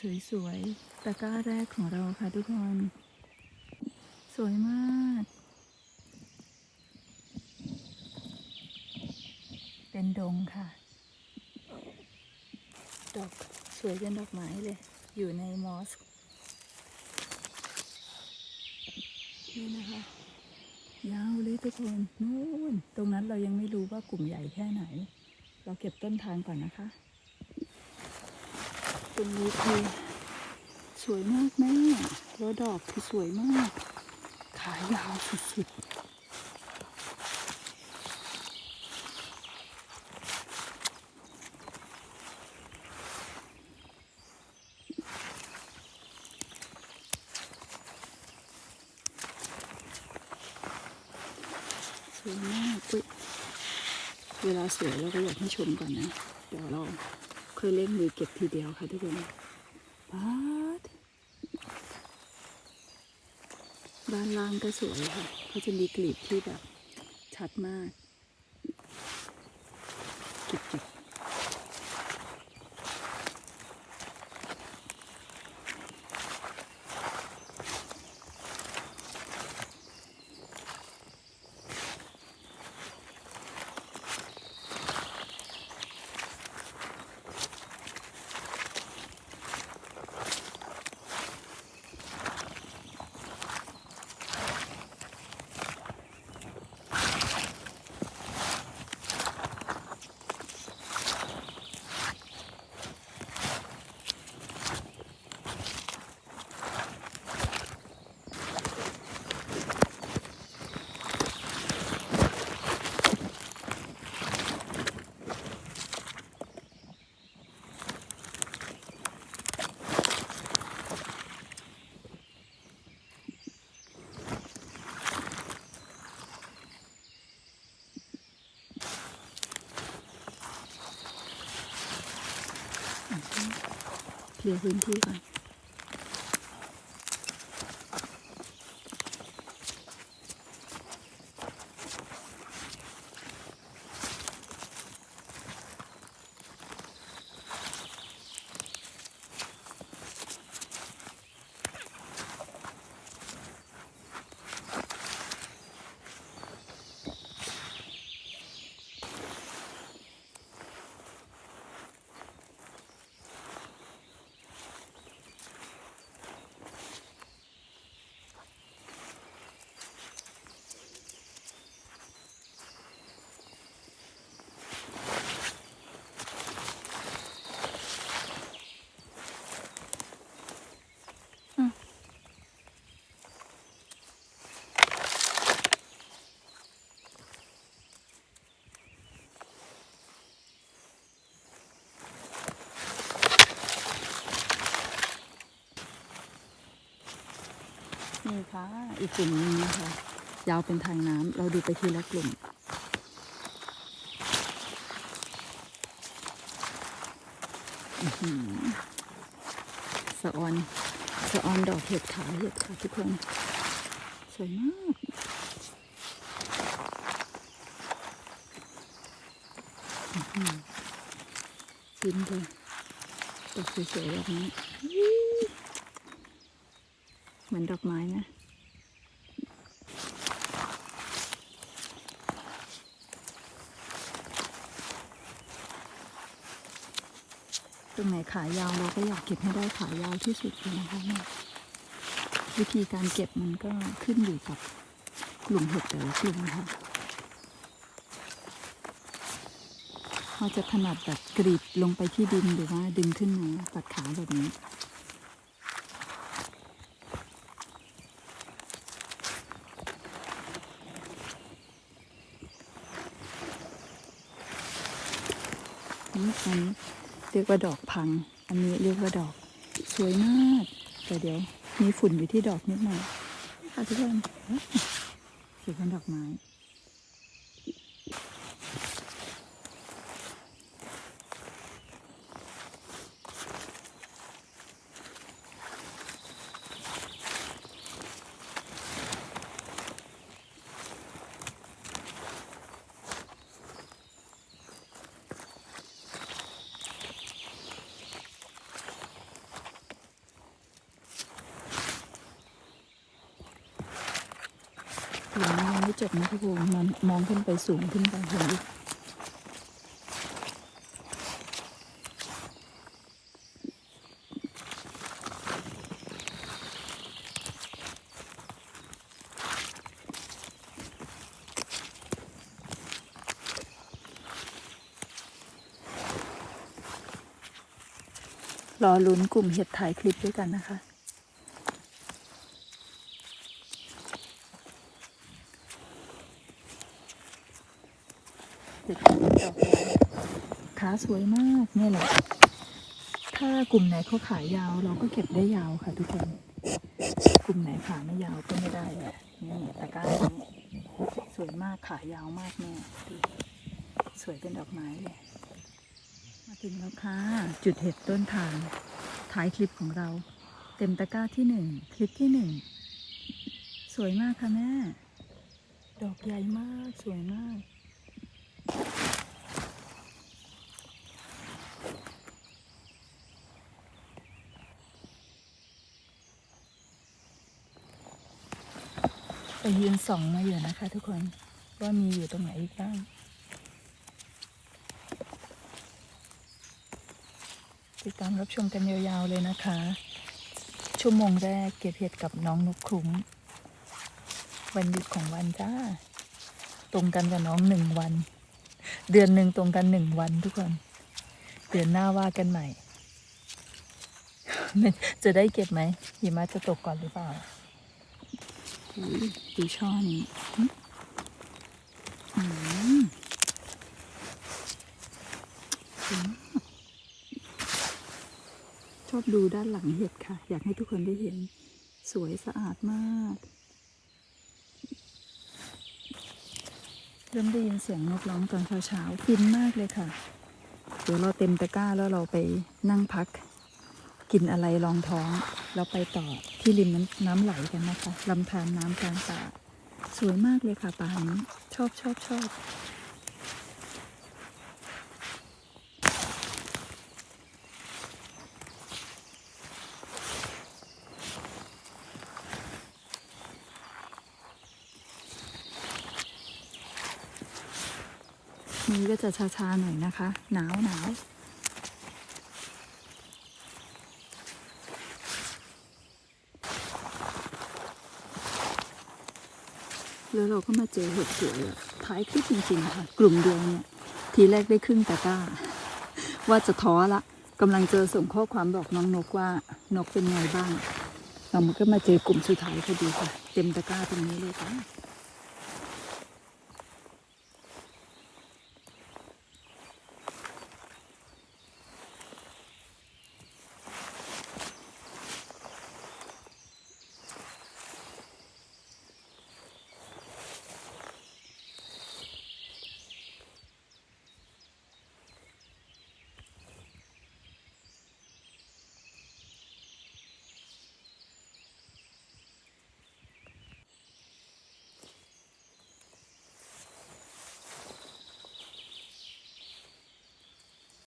สวยๆตะกร้าแรกของเราค่ะทุกคน สวยมาก เป็นดงค่ะ ดอกสวยเป็นดอกไม้เลย อยู่ในมอสนี่นะคะ ยาวเลยทุกคนนู่น ตรงนั้นเรายังไม่รู้ว่ากลุ่มใหญ่แค่ไหน เราเก็บต้นทางก่อนนะคะ ตรงนี้คือสวยมากแม่แล้วดอกคือสวยมาก ขายาวสุดๆสวยมากอุ๊ยเวลาสวยเราก็อยากให้ชมก่อนนะ เดี๋ยวเรา ค่อยเล่นมือเก็บทีเดียวค่ะทุกคนบ้านบ้านล่างก็สวยค่ะเขาจะมีกลีบที่แบบชัดมากจุดจุด เคลียร์พื้นที่ก่อน นี่ค่ะ อีกกลุ่มหนึงนะคะยาวเป็นทางน้ำเราดูไปทีละกลุ่มอื้อหือสะออนสะออนดอกเห็ดขาเห็ดค่ะทุกคน สวยมากกินเลยดอกสวยๆแบบนี้ เหมือนดอกไม้นะตรงไหนขายาวเราก็อยากเก็บให้ได้ขายาวที่สุดเลยนะคะเนี่ยวิธีการเก็บมันก็ขึ้นอยู่กับกลุ่มเห็ดแต่ละกลุ่มนะคะเราจะถนัดแบบกรีดลงไปที่ดินหรือว่าดึงขึ้นมาตัดขาแบบนี้ อันนี้เรียกว่าดอกพัง อันนี้เรียกว่าดอกสวยมาก แต่เดี๋ยวมีฝุ่นอยู่ที่ดอกนิดหน่อยค่ะทุกคนสวยเป็นดอกไม้ ถึงยังไม่จบนะพี่พงษ์มันมองขึ้นไปสูงขึ้นไปเห็นดิรอลุ้นกลุ่มเห็ดถ่ายคลิปด้วยกันนะคะ เด็ดดอกยาวขา สวยมากเนี่ยแหละ ถ้ากลุ่มไหนเขาขายยาว เราก็เก็บได้ยาวค่ะทุกคน กลุ่มไหนขาไม่ยาวก็ไม่ได้แหละนี่ตะกร้านี้สวยมากขายาวมากแม่ดูสวยเป็นดอกไม้เลยมาถึงแล้วค่ะ จุดเห็ดต้นทางท้ายคลิปของเรา เต็มตะกร้าที่หนึ่งคลิปที่หนึ่งสวยมากค่ะแม่ ดอกใหญ่มากสวยมาก ไปยืนส่องมาอยู่นะคะ ทุกคนว่ามีอยู่ตรงไหนอีกบ้างติดตามรับชมกันยาวๆเลยนะคะ ชั่วโมงแรกเก็บเห็ดกับน้องนกคุ้งวันหยุดของวันจ้า ตรงกันกับน้องหนึ่งวัน เดือนหนึ่งตรงกันหนึ่งวันทุกคน เดือนหน้าว่ากันใหม่ จะได้เก็บไหมหิมะจะตกก่อนหรือเปล่า ดูช่อนี้ชอบดูด้านหลังเห็ดค่ะ อยากให้ทุกคนได้เห็นสวยสะอาดมาก เริ่มได้ยินเสียงนกร้องตอนเช้าๆฟินมากเลยค่ะ เดี๋ยวเราเต็มตะกร้าแล้วเราไปนั่งพัก กินอะไรรองท้องแล้วไปต่อ ที่ริมน้ำน้ำไหลกันนะคะลำธารน้ำกลางป่าสวยมากเลยค่ะป่านี้ชอบชอบชอบนี้ก็จะชาๆหน่อยนะคะ หนาวหนาว แล้วเราก็มาเจอเห็ดสวยอท้ายคลิปจริงๆค่ะ กลุ่มเดียวเนี่ยทีแรกได้ครึ่งตะกร้า ว่าจะท้อละกำลังเจอส่งข้อความบอกน้องนกว่านกเป็นไงบ้าง เรามันก็มาเจอกลุ่มสุดท้ายพอดีค่ะ เต็มตะกร้าตรงนี้เลยค่ะ